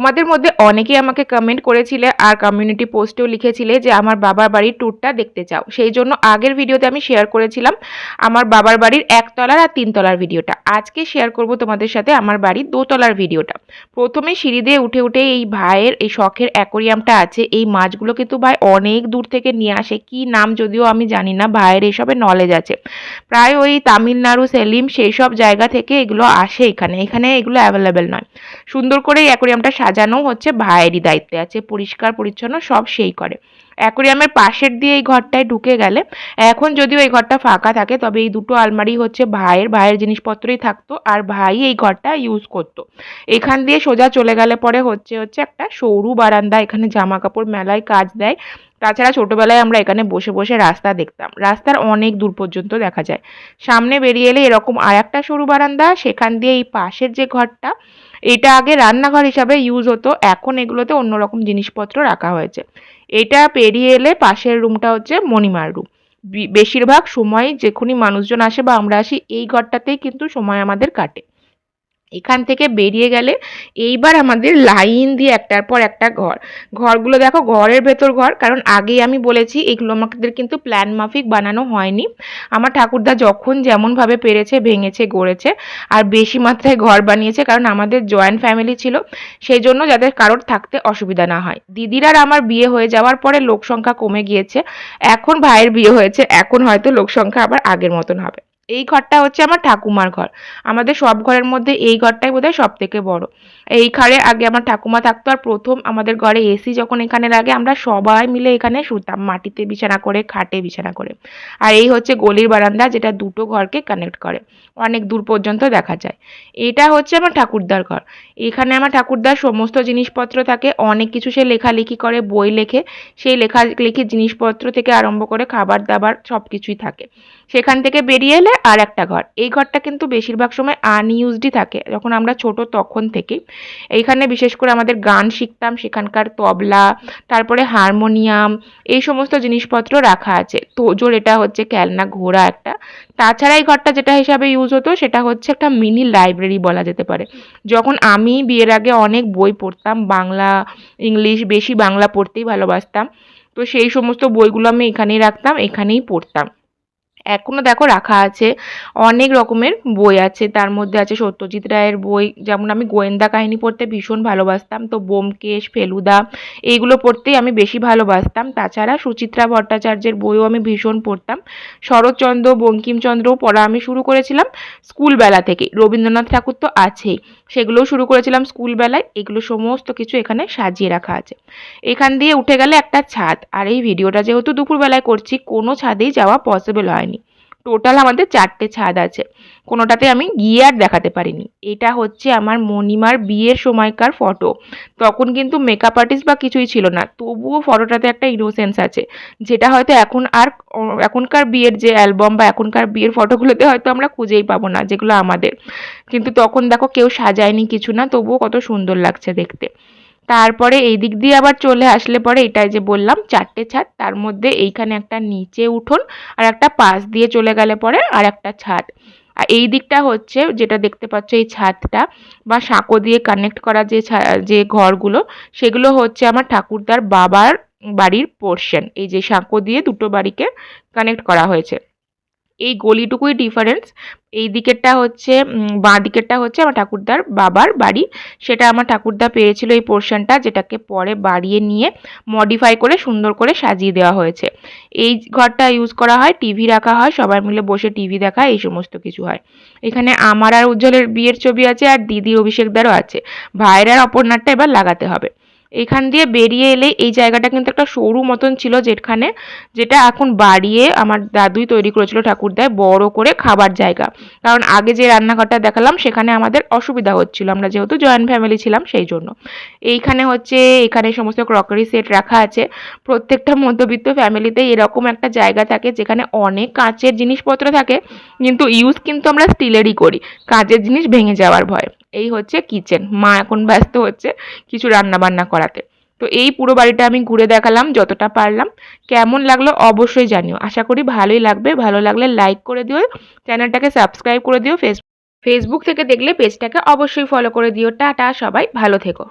তোমাদের মধ্যে অনেকেই আমাকে কমেন্ট করেছিলে আর কমিউনিটি পোস্টেও লিখেছিলে যে আমার বাবার বাড়ির ট্যুরটা দেখতে চাও। সেই জন্য আগের ভিডিওতে আমি শেয়ার করেছিলাম আমার বাবার বাড়ির একতলার আর তিনতলার ভিডিওটা আজকে শেয়ার করব তোমাদের সাথে আমার বাড়ির দোতলার ভিডিওটা প্রথমে সিঁড়ি দিয়ে উঠে উঠে এই ভাইয়ের এই শখের অ্যাকোরিয়ামটা আছে। এই মাছগুলো কিন্তু ভাই অনেক দূর থেকে নিয়ে আসে। কি নাম যদিও আমি জানি না, ভাইয়ের এসবে নলেজ আছে। প্রায় ওই তামিলনাড়ু, সেলিম, সেই সব জায়গা থেকে এগুলো আসে এখানে। এখানে এগুলো অ্যাভেলেবেল নয়। সুন্দর করে এই অ্যাকোরিয়ামটা সাজানো হচ্ছে, ভাইয়েরই দায়িত্বে আছে, পরিষ্কার, পরিচ্ছন্ন, সব সেই করে অ্যাকোরিয়ামের পাশের দিয়ে এই ঘরটায় ঢুকে গেলে, এখন যদিও এই ঘরটা ফাঁকা থাকে, তবে এই দুটো আলমারি হচ্ছে ভাইয়ের ভাইয়ের জিনিসপত্রই থাকতো আর ভাই এই ঘরটা ইউজ করত। এখান দিয়ে সোজা চলে গেলে পরে হচ্ছে হচ্ছে একটা সৌরু বারান্দা, এখানে জামা কাপড় মেলায় কাজ দেয় তাছাড়া ছোটোবেলায় আমরা এখানে বসে বসে রাস্তা দেখতাম। রাস্তার অনেক দূর পর্যন্ত দেখা যায়। সামনে বেরিয়ে এলে এরকম আর একটা সরু বারান্দা, সেখান দিয়ে এই পাশের যে ঘরটা, এটা আগে রান্নাঘর হিসাবে ইউজ হতো, এখন এগুলোতে অন্যরকম জিনিসপত্র রাখা হয়েছে। এটা পেরিয়ে এলে পাশের রুমটা হচ্ছে মণিমার রুম। বেশিরভাগ সময় যখনই মানুষজন আসে বা আমরা আসি, এই ঘরটাতেই কিন্তু সময় আমাদের কাটে। এখান থেকে বেরিয়ে গেলে এইবার আমাদের লাইন দিয়ে একটার পর একটা ঘর। ঘরগুলো দেখো, ঘরের ভেতর ঘর, কারণ আগেই আমি বলেছি এগুলো আমাদের কিন্তু প্ল্যান মাফিক বানানো হয়নি। আমার ঠাকুরদা যখন যেমনভাবে পেরেছে, ভেঙেছে, গড়েছে, আর বেশি মাত্রায় ঘর বানিয়েছে, কারণ আমাদের জয়েন্ট ফ্যামিলি ছিল সেই জন্য যাতে কারোর থাকতে অসুবিধা না হয়। দিদির আর আমার বিয়ে হয়ে যাওয়ার পরে লোক সংখ্যা কমে গিয়েছে, এখন ভাইয়ের বিয়ে হয়েছে, এখন হয়তো লোক সংখ্যা আবার আগের মতন হবে। এই ঘরটা হচ্ছে আমার ঠাকুমার ঘর। আমাদের সব ঘরের মধ্যে এই ঘরটাই বোধহয় সব থেকে বড়। এই ঘরে আগে আমার ঠাকুমা থাকতো আর প্রথম আমাদের ঘরে এসি যখন এখানে লাগে আমরা সবাই মিলে এখানে শুতাম, মাটিতে বিছানা করে, খাটে বিছানা করে। আর এই হচ্ছে গলির বারান্দা যেটা দুটো ঘরকে কানেক্ট করে। অনেক দূর পর্যন্ত দেখা যায়। এটা হচ্ছে আমার ঠাকুরদার ঘর। এখানে আমার ঠাকুরদার সমস্ত জিনিসপত্র থাকে। অনেক কিছু সে লেখালেখি করে, বই লেখে। সেই লেখালেখির জিনিসপত্র থেকে আরম্ভ করে খাবার দাবার সব কিছুই থাকে। সেখান থেকে বেরিয়ে এলে আর একটা ঘর। এই ঘরটা কিন্তু বেশিরভাগ সময় আনইউজডই থাকে। যখন আমরা ছোট তখন থেকেই এইখানে বিশেষ করে আমাদের গান শিখতাম, সেখানকার তবলা, তারপরে হারমোনিয়াম, এই সমস্ত জিনিসপত্র রাখা আছে। তোজোর এটা হচ্ছে খেলনা, ঘোড়া একটা। তাছাড়া এই ঘরটা যেটা হিসাবে ইউজ হতো, সেটা হচ্ছে একটা মিনি লাইব্রেরি বলা যেতে পারে। যখন আমি বিয়ের আগে অনেক বই পড়তাম, বাংলা, ইংলিশ, বেশি বাংলা পড়তেই ভালোবাসতাম। তো সেই সমস্ত বইগুলো আমি এখানেই রাখতাম, এখানেই পড়তাম। এখনও দেখো রাখা আছে। অনেক রকমের বই আছে। তার মধ্যে আছে সত্যজিৎ রায়ের বই। যেমন আমি গোয়েন্দা কাহিনী পড়তে ভীষণ ভালোবাসতাম। তো বোমকেশ, ফেলুদা এইগুলো পড়তেই আমি বেশি ভালোবাসতাম। তাছাড়া সুচিত্রা ভট্টাচার্যের বইও আমি ভীষণ পড়তাম। শরৎচন্দ্র, বঙ্কিমচন্দ্রও পড়া আমি শুরু করেছিলাম স্কুলবেলা থেকে। রবীন্দ্রনাথ ঠাকুর তো আছেই। সেগুলোও শুরু করেছিলাম স্কুলবেলায়। এগুলো সমস্ত কিছু এখানে সাজিয়ে রাখা আছে। এখান দিয়ে উঠে গেলে একটা ছাদ। আর এই ভিডিওটা যেহেতু দুপুরবেলায় করছি, কোনো ছাদেই যাওয়া পসিবল হয়নি। টোটাল আমাদের চারটে ছাদ আছে। কোনোটাতে আমি গিয়ে আর দেখাতে পারিনি। এটা হচ্ছে আমার মণিমার বিয়ের সময়কার ফটো তখন কিন্তু মেকআপ আর্টিস্ট বা কিছুই ছিল না। তবুও ফটোটাতে একটা ইনোসেন্স আছে। যেটা হয়তো এখন আর, এখনকার বিয়ের যে অ্যালবাম বা এখনকার বিয়ের ফটোগুলোতে হয়তো আমরা খুঁজেই পাবো না, যেগুলো আমাদের। কিন্তু তখন দেখো কেউ সাজায়নি কিছু না, তবুও কত সুন্দর লাগছে দেখতে। তারপরে এই দিক দিয়ে আবার চলে আসলে পরে এটাই যে বললাম, চারটে ছাদ, তার মধ্যে এইখানে একটা নিচে উঠোন আর একটা পাশ দিয়ে চলে গেলে পরে আর একটা ছাদ। আর এই দিকটা হচ্ছে যেটা দেখতে পাচ্ছ এই ছাদটা বা সাঁকো দিয়ে কানেক্ট করা যে যে ঘরগুলো, সেগুলো হচ্ছে আমার ঠাকুরদার বাবার বাড়ির পোর্শন এই যে সাঁকো দিয়ে দুটো বাড়িকে কানেক্ট করা হয়েছে। এই গলিটুকুই ডিফারেন্স এই দিকেরটা হচ্ছে বাঁ দিকেরটা হচ্ছে আমার ঠাকুরদার বাবার বাড়ি। সেটা আমার ঠাকুরদা পেয়েছিল এই পোর্শনটা যেটাকে পরে বাড়িয়ে নিয়ে মডিফাই করে সুন্দর করে সাজিয়ে দেওয়া হয়েছে। এই ঘরটা ইউজ করা হয় টিভি রাখা হয়, সবাই মিলে বসে টিভি দেখা, এই সমস্ত কিছু হয়। এখানে আমার আর উজ্জ্বলের বিয়ের ছবি আছে আর দিদির অভিষেকদারও আছে। ভাইয়ের আর অপর্ণারটা এবার লাগাতে হবে। এখান দিয়ে বেরিয়ে এলে এই জায়গাটা কিন্তু একটা সরু মতন ছিল যেখানে, যেটা এখন বাড়িয়ে আমার দাদুই তৈরি করেছিল ঠাকুরদায় বড় করে খাবার জায়গা। কারণ আগে যে রান্নাঘরটা দেখালাম, সেখানে আমাদের অসুবিধা হচ্ছিল। আমরা যেহেতু জয়েন্ট ফ্যামিলি ছিলাম, সেই জন্য। এইখানে হচ্ছে, এখানে সমস্ত ক্রকারি সেট রাখা আছে। প্রত্যেকটা মধ্যবিত্ত ফ্যামিলিতে এরকম একটা জায়গা থাকে, যেখানে অনেক কাঁচের জিনিসপত্র থাকে, কিন্তু ইউজ কিন্তু আমরা স্টিলেরই করি। কাঁচের জিনিস ভেঙে যাওয়ার ভয়। এই হচ্ছে কিচেন মা এখন ব্যস্ত হচ্ছে কিছু রান্না বান্না করাতে। তো এই পুরো বাড়িটা আমি ঘুরে দেখালাম যতটা পারলাম। কেমন লাগল অবশ্যই জানিও। আশা করি ভালোই লাগবে। ভালো লাগলে লাইক করে দিও। চ্যানেলটাকে সাবস্ক্রাইব করে দিও। ফেস ফেসবুক থেকে দেখলে পেজটাকে অবশ্যই ফলো করে দিও। টাটা সবাই। ভালো থেকো।